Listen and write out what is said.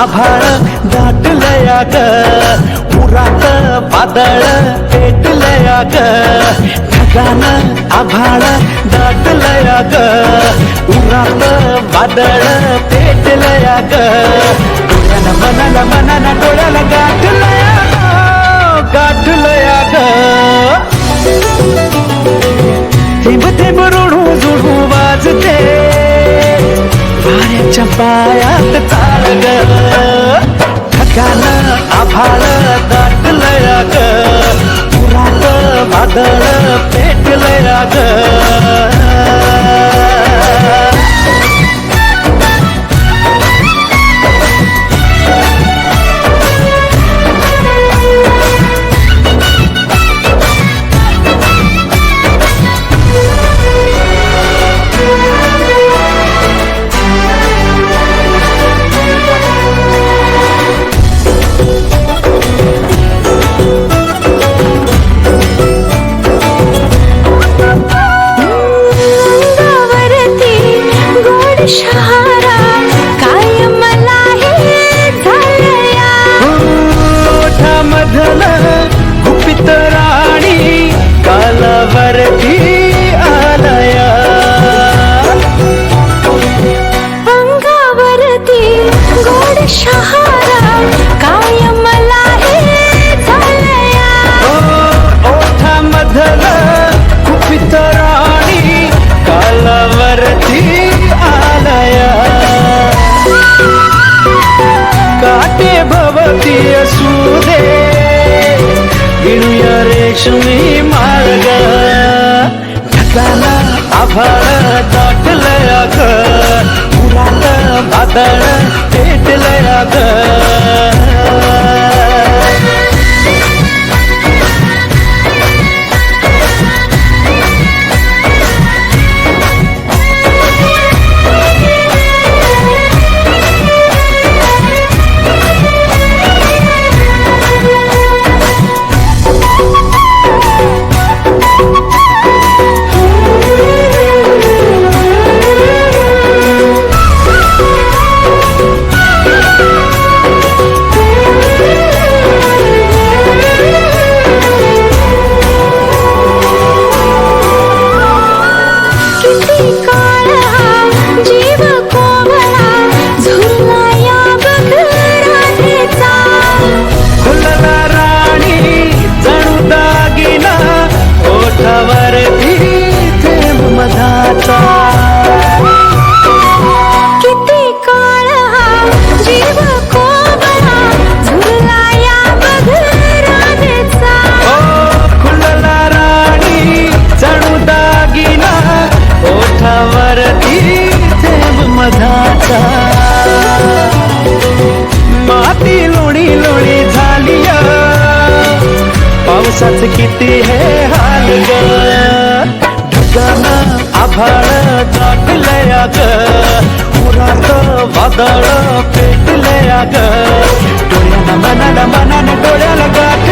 आभाळ दाटलया ग पुरात वादळ पेटलया ग ढगान आभाळ दाटलया ग पुरात वादळ पेटलया ग डोळ्यानं मनाला मनाला डोळ्याला गाठल पायात चाळ ग ठकान आभाळ दाटलया ग पुरात वादळ पेटलया ग Shut काटे भवती असू दे. विणूया रेशमी मार्ग. ढगाला आभाळ दाटलं ग पुरात वादळ पेटलया ग पावसाच किती हे हाल ग? ढगान आभाळ दाटलया ग पुरात वादळ पेटलया ग डोळ्याला मनाला मनाने डोळ्याला गाठ